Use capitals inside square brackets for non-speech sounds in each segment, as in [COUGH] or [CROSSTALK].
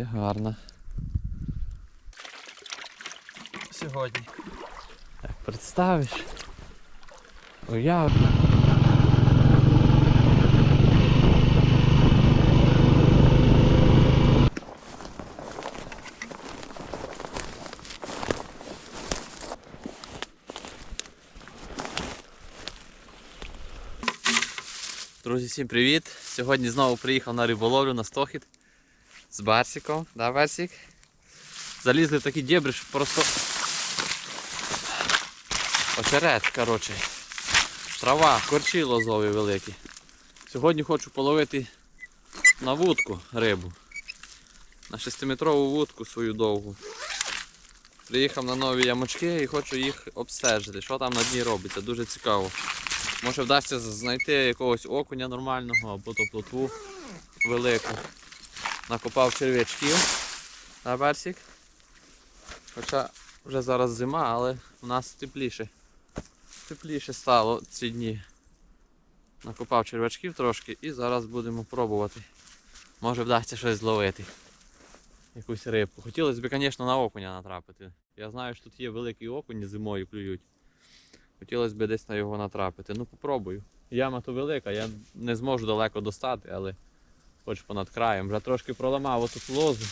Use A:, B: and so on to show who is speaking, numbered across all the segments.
A: Є гарна. Сьогодні. Як представиш? Уяв. Друзі, всім привіт! Сьогодні знову приїхав на риболовлю на стохід з Барсиком. Да, Барсик? Залізли в такі дєбри, що просто очерет, коротше. Трава, корчі лозові великі. Сьогодні хочу половити на вудку рибу. На 6-метрову вудку свою довгу. Приїхав на нові ямочки і хочу їх обстежити, що там на дні робиться. Дуже цікаво. Може вдасться знайти якогось окуня нормального або то плотву велику. Накопав черв'ячків на берсик. Хоча вже зараз зима, але у нас тепліше. Тепліше стало ці дні. Накопав черв'ячків трошки і зараз будемо пробувати. Може вдасться щось зловити. Якусь рибку. Хотілося б, звісно, на окуня натрапити. Я знаю, що тут є великі окуні зимою клюють. Хотілося б десь на його натрапити. Ну попробую. Яма то велика, я не зможу далеко достати, але хоч понад краєм. Вже трошки проламав отут лозу.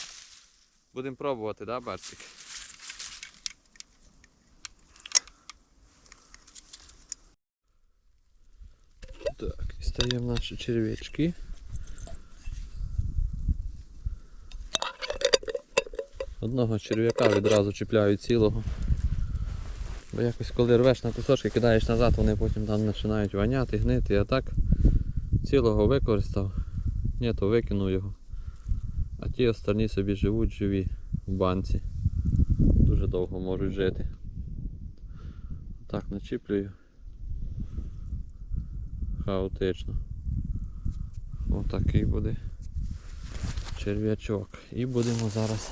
A: Будемо пробувати, да, Барсик? Так, дістаємо наші черв'ячки. Одного черв'яка відразу чіпляю цілого. Бо якось коли рвеш на кусочки, кидаєш назад, вони потім там починають воняти, гнити, а так цілого використав, ні, то викинув його. А ті останні собі живуть живі в банці. Дуже довго можуть жити. Так начіплюю. Хаотично. Отакий буде черв'ячок. І будемо зараз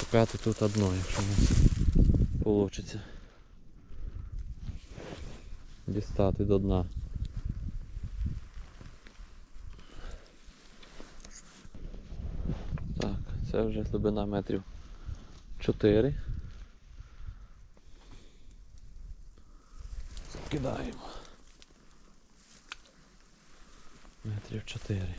A: шукати тут одно, якщо у нас вийде дістати до дна. Так, це вже глибина метрів 4. Кидаємо. Метрів 4.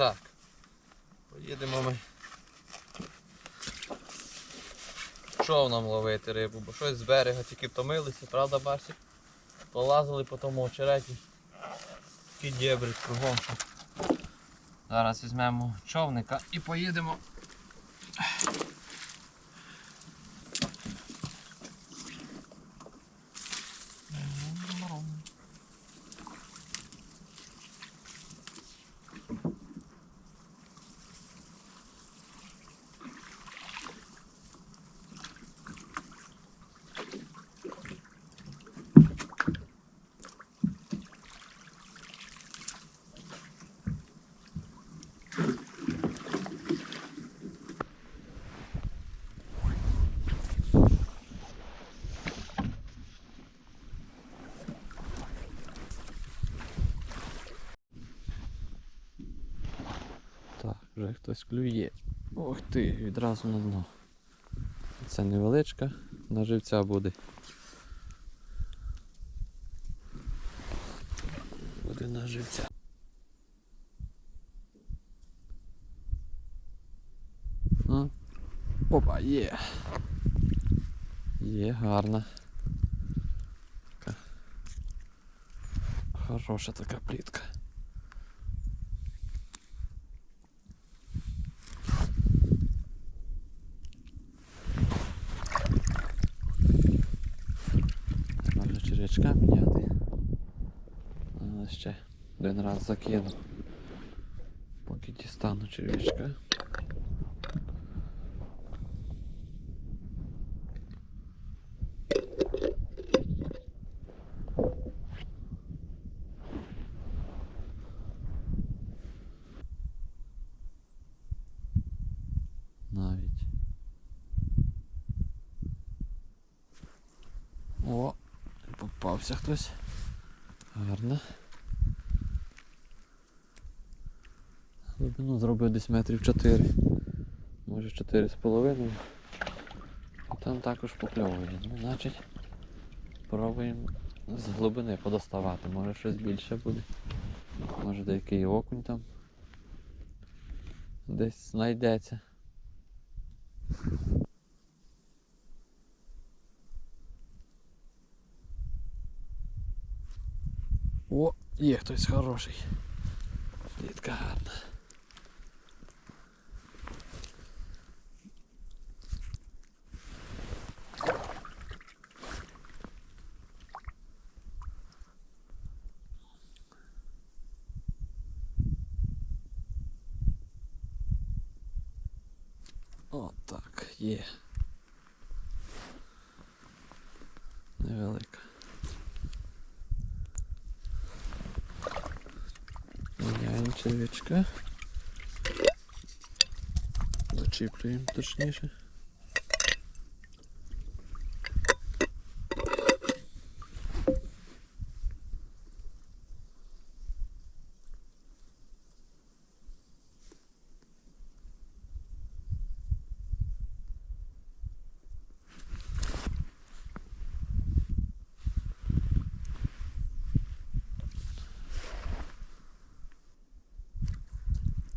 A: Так. Поїдемо ми. Човном ловити рибу, бо щось з берега тільки втомилися, правда Барсік? Полазили по тому очереті. Такі дєбри кругом. Зараз візьмемо човника і поїдемо. Так, вже хтось клює. Ох ти, відразу на дно. Це невеличка, на живця буде. Буде на живця. А? Опа, є. Є, гарна. Така Хороша така плітка. Закину. Поки дістану черв'ячка. Навіть. О, попався хтось. Гарно. Глибину зробив десь метрів 4. Може 4 з. І там також покльовує. Ну, значить, пробуємо з глибини подоставати. Може щось більше буде. Може деякий окунь там десь знайдеться. О, є хтось хороший. Плітка гарна. О, так, є. Невелика. Міняємо черв'ячка. Зачіплюємо точніше.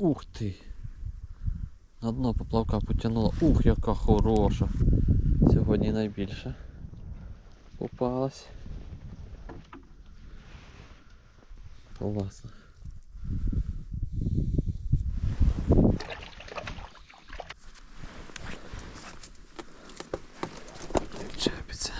A: Ух ти! На дно поплавка потягнула. Ух, яка хороша! Сьогодні найбільше попалась. Класно. Як чепиться.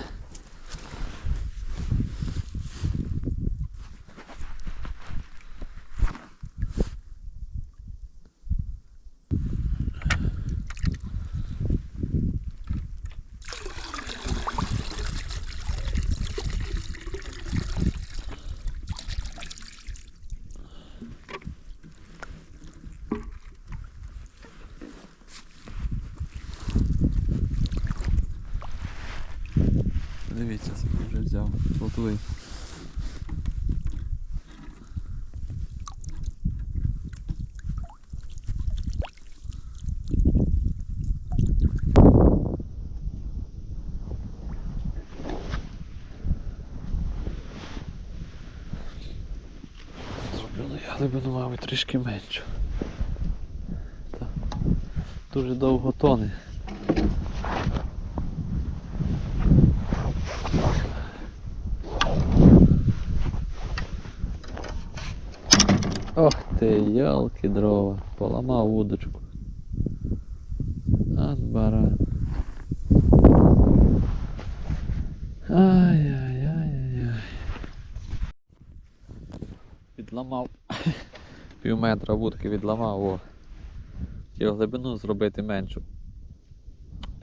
A: Дивіться, вже взяв. Плотвий. Зроблено я глибину, мабуть, трішки меншу. Дуже довго тоне. Ох ти, ялки дрова, поламав удочку. От баран. Ай-яй-яй-яй. Відламав. [LAUGHS] Пів метра вудки відламав, о. Хотів глибину зробити меншу.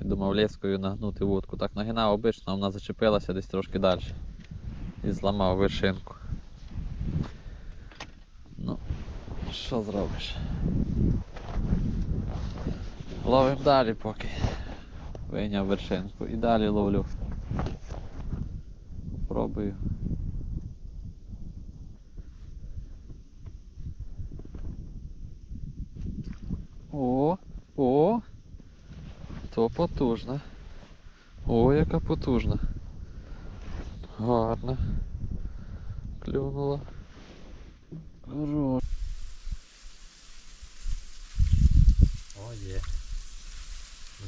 A: Думав лескою нагнути вудку. Так нагинав обично, вона зачепилася десь трошки далі. І зламав вершинку. Що зробиш? Ловимо далі поки. Вийняв вершинку і далі ловлю. Пробую. О, о! То потужна. О, яка потужна. Гарна. Клюнула. Хорош. є.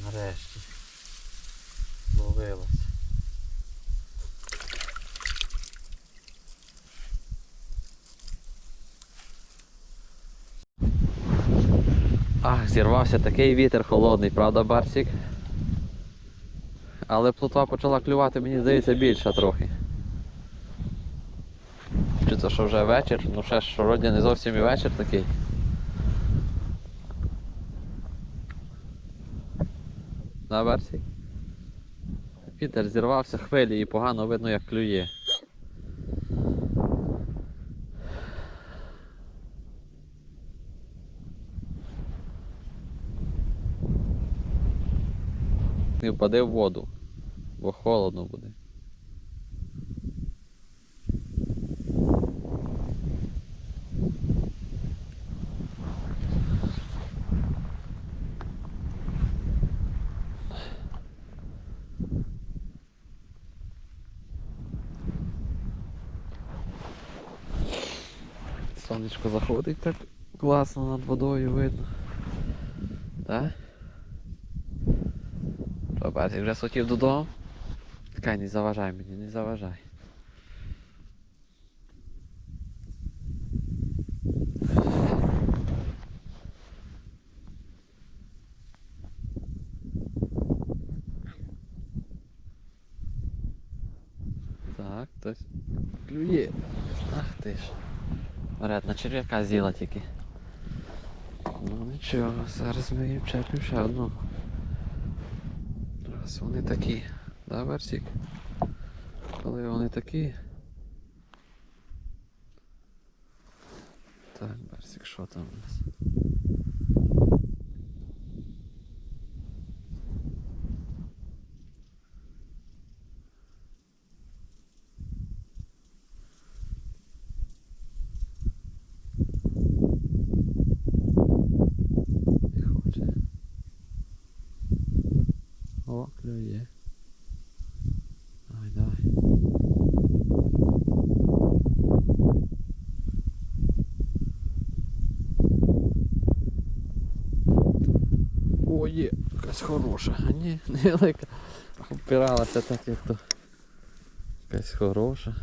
A: Нарешті. Ловилась. Ах, зірвався такий вітер холодний, правда, Барсік? Але плотва почала клювати, мені здається, більше трохи. Чи це що вже вечір? Ну ще ж вроді не зовсім і вечір такий. Да, Барсик? Вітер зірвався хвилі і погано видно, як клює. Не впади в воду, бо холодно буде. Сонечко заходить так класно над водою видно. Так? Що, Барсик вже схотів додому? Чекай, не заважай мені, не заважай. Так, хтось клює. Ах ти ж. На черв'яка з'їла тільки. Ну нічого, зараз ми їм чепимо ще одну. Раз вони такі, да, Берсік? Коли вони такі. Так, Берсік, що там у нас? Не хоче. О, клює. Давай, давай. О, є, якась хороша, а ні, [LAUGHS] невелика. Опиралася так, як то. Якась хороша.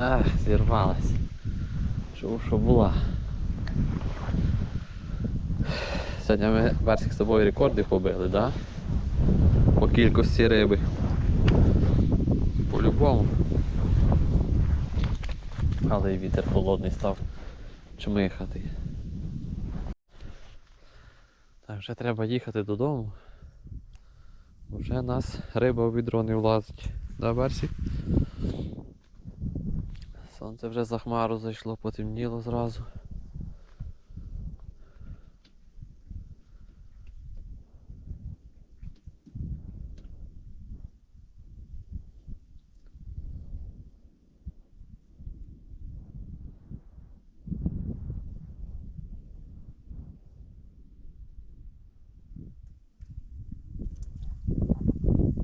A: Ах, зірвалась. Чув, що була. Сьогодні ми Барсик з тобою рекорди побили, да? По кількості риби. По-любому. Але і вітер холодний став чмихати. Так, вже треба їхати додому. Вже нас риба в відро не влазить. Да, Барсик? Сонце вже за хмару зайшло, потемніло зразу.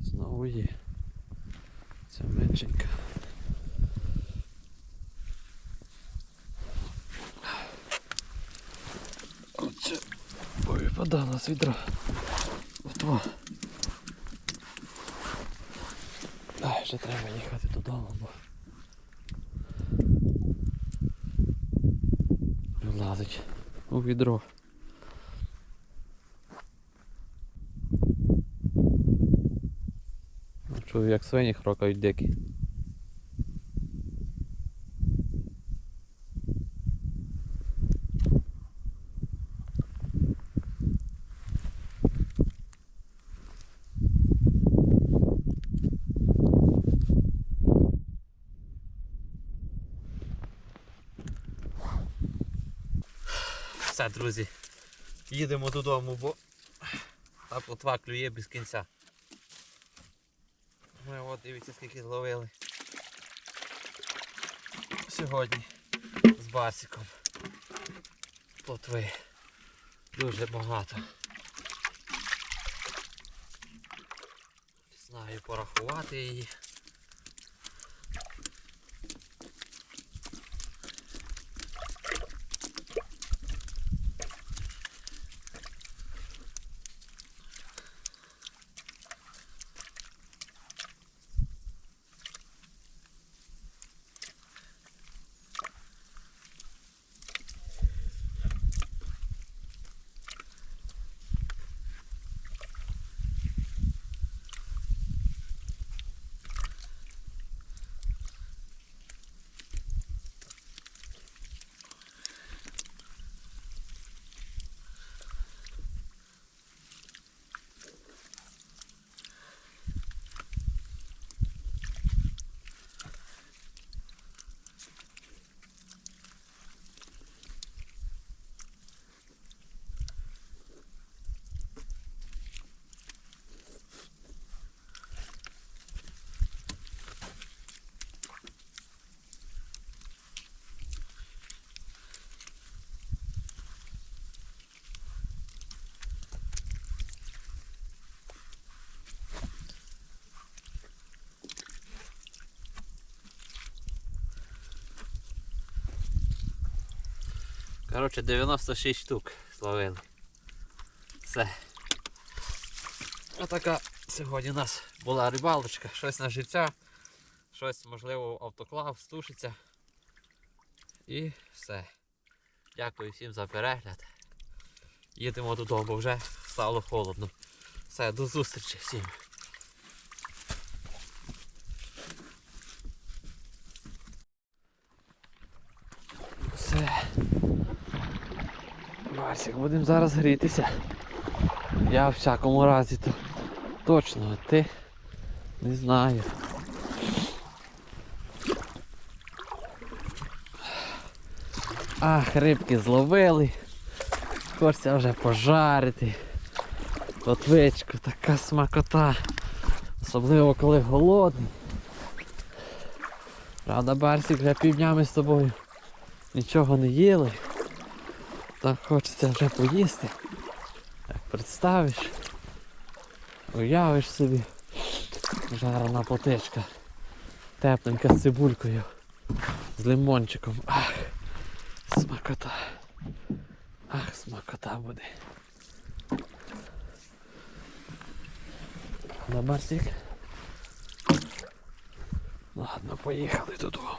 A: Знову є. Це меншенька. Оце повипадало з відра. Отво. Ай, вже треба їхати додому, бо влазить у відро. Ну, Чую, як свині хрокають дикі. Все, друзі. Їдемо додому, бо та плотва клює без кінця. Ми от дивіться скільки зловили. Сьогодні з басиком. Плотви. Дуже багато. знаю, порахувати її. Коротше, 96 штук зловили. Все. Отака сьогодні у нас була рибалочка. Щось на життя, щось, можливо, автоклав стушиться. І все. Дякую всім за перегляд. Їдемо додому, вже стало холодно. Все, до зустрічі всім. Все. Барсик, будемо зараз грітися. Я в всякому разі то точно, а ти не знаю. Ах, рибки зловили. Хочеться вже пожарити. Плотвичку, така смакота. Особливо коли голодний. Правда, Барсик вже півднями з тобою нічого не їли. Так хочеться вже поїсти. Як представиш, уявиш собі жарена потичка, тепленька з цибулькою, з лимончиком. Ах, смакота. Ах, смакота буде. На Барсик. Ладно, поїхали додому.